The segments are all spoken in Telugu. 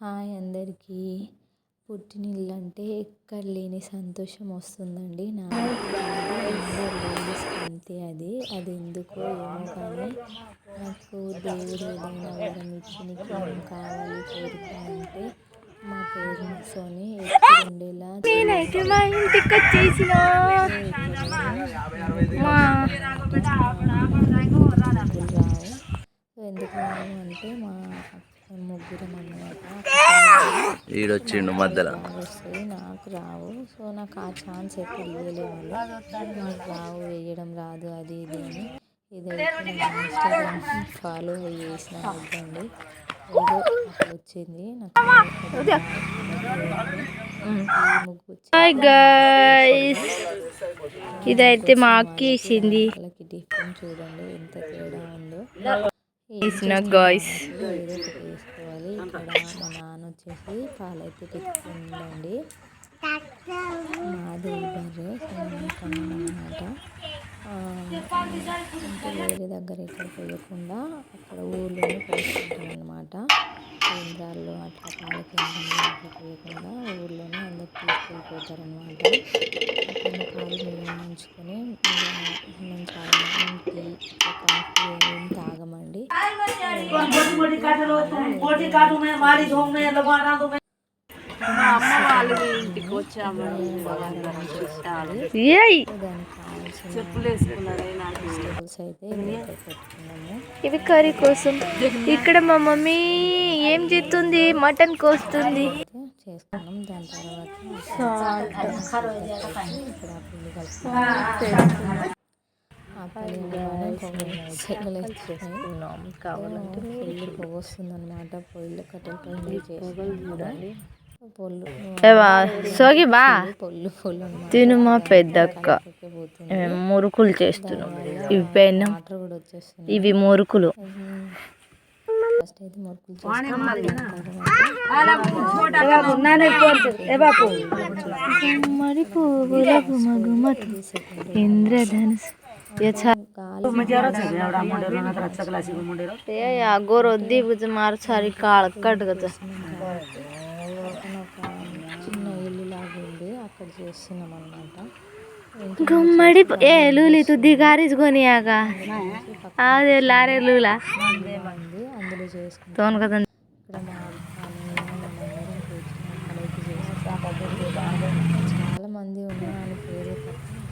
హాయ్ అందరికీ. పుట్టినిల్లు అంటే ఎక్కడ లేని సంతోషం వస్తుందండి. నాకు అందరు లేడీస్కి అంతే అది. అది ఎందుకో ఏమో కానీ నాకు దేవుడు ఏదైనా వరం ఇచ్చి నీకు ఏం కావాలి కోరిక అంటే మా పేరెంట్స్తోని ఉండేలా మా ఇంటికి వచ్చేసిన. ఎందుకు అంటే మా ముగ్గురం అన్నమాట ఈడొచ్చిండు మధ్యలో. వస్తాయి నాకు రావు. సో నాకు ఆ ఛాన్స్ ఎప్పుడు ఇవ్వలే వాళ్ళు. నాకు రావు వేయడం రాదు అది ఇది అని. ఇదైతే ఇన్స్టాగ్రామ్ ఫాలో చేసిన వద్దండి ఏదో వచ్చింది హాయ్ గైస్ ఇదైతే మా అక్క వేసింది వాళ్ళకి డిఫరెంట్ చూడండి ఎంత తేడా ఉందో. వేసిన గాయ్స్. వేసుకోవాలి ఇక్కడ మా నాన్న వచ్చేసి పాలైతే పెట్టుకుందండి మాది బర్రె అనమాట అంటే వేరే దగ్గర ఎక్కడ పోయకుండా అక్కడ ఊళ్ళోనే పోసుకుంటాం అనమాట కేంద్రాల్లో అట్లా పాల కేంద్రంలో అట్లా పోయకుండా ఊళ్ళోనే అందరు తీసుకెళ్ళిపోతారు అనమాట అక్కడ పాలు మేము ఉంచుకొని మేము చాలా టీ మా అమ్మ వాళ్ళ ఇంటికి వచ్చాము చుట్టాలు ఏయ్ దానికి కావాల్సిన చెప్పులు వేసుకున్నారు నాకు వెజిటేబుల్స్ అయితే ఇక్కడ పెట్టుకున్నాము ఇవి కర్రీ కోసం. ఇక్కడ మా మమ్మీ ఏం చేస్తుంది? మటన్ కోస్తుంది. అయితే చేసుకున్నాం దాని తర్వాత కావాలంటే పొగ వస్తుంది అనమాట పొయ్యిలో కట్టెల పొయ్యి పొల్లు సోగి బా తిను మా పెద్దక్క మురుకులు చేస్తున్నాం ఇవి వచ్చేస్తుంది ఇవి మురుకులు ఫస్ట్ అయితే మొరుకులు మరి మగుమతు ఇంద్రధనుస్ గోరొద్ది మారు సారి కాళ్ళ కట్టుకొచ్చా చిన్న ఇల్లు లాగా ఉంది అక్కడ చేస్తున్నాం అనమాట గుమ్మడి ఏ లూలి తుద్ది గారీజ్ కొనియాక అదే లారే లూలా తోను కదా చాలా మంది ఉన్నారు పేరు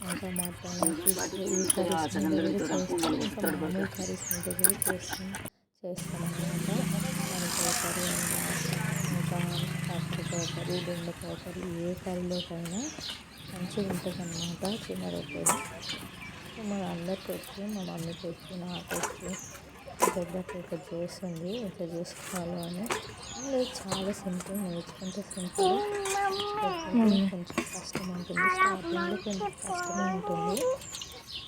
ఇంకా కర్రీస్ కూడా చేస్తాం ఇంకా కర్రీ కాకరకాయ కర్రీ బెండకాయ కర్రీ ఏ కర్రీలోకైనా మంచిగా ఉంటుంది అనమాట చిన్న మా అందరికి వచ్చి మా మమ్మీకి వచ్చి నాకు వచ్చి దగ్గరకు ఇక్కడ చేస్తుంది ఇట్లా చేసుకోవాలి అని. చాలా సింపుల్ నేర్చుకుంటే సింపుల్. కొంచెం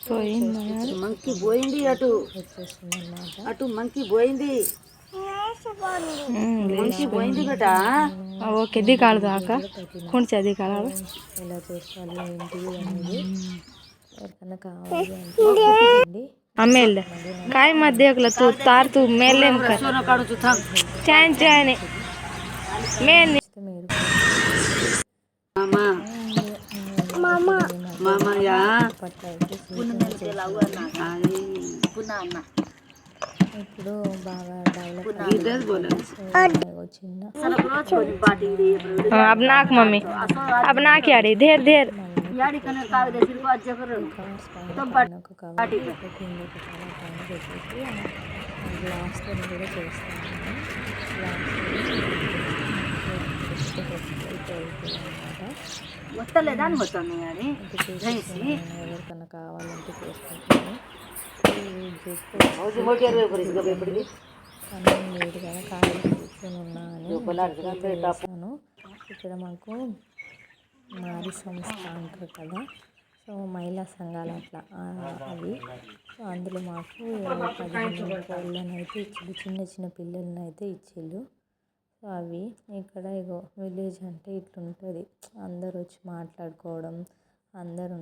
పోయింది మంకీ పోయింది అటు అటు మంకీ పోయింది మంకీ పోయింది బట ఓకే దిగాలి దాకా కొంచెం దిగాలి ఎలా చేసుకోవాలి ఏంటి అనేది ఎవరికన్నా కావాలి అంటే ಆಮೇಲೆ ಕಾಯಿ మామయ్య పట్ల అయితే అది పునా అన్న ఇప్పుడు బాగా డెవలప్ అయింది సో ఇగో చిన్న अब नाक मम्मी अब नाक यारी देर देर కార్స్ పైన ఒక కవర్ ఒక కింద ఒక కవర్ పైన పెట్టేసి గ్లాస్తో కూడా చేస్తాను గ్లాస్ వస్తలేదా అని వస్తాను కానీ ఎవరికన్నా కావాలంటే చేసుకుంటాను అన్నం లేదు కదా ఖాళీ కూర్చొని ఉన్నా అని చేశాను ఇక్కడ మాకు మారి సంస్థ అంటారు కదా సో మహిళా సంఘాలు అట్లా అవి. సో అందులో మాకు పదిహేను కోళ్ళని అయితే చిన్న చిన్న పిల్లల్ని అయితే ఇచ్చిళ్ళు. సో అవి ఇక్కడ ఇగో విలేజ్ అంటే ఇట్లుంటుంది. అందరూ వచ్చి మాట్లాడుకోవడం అందరూ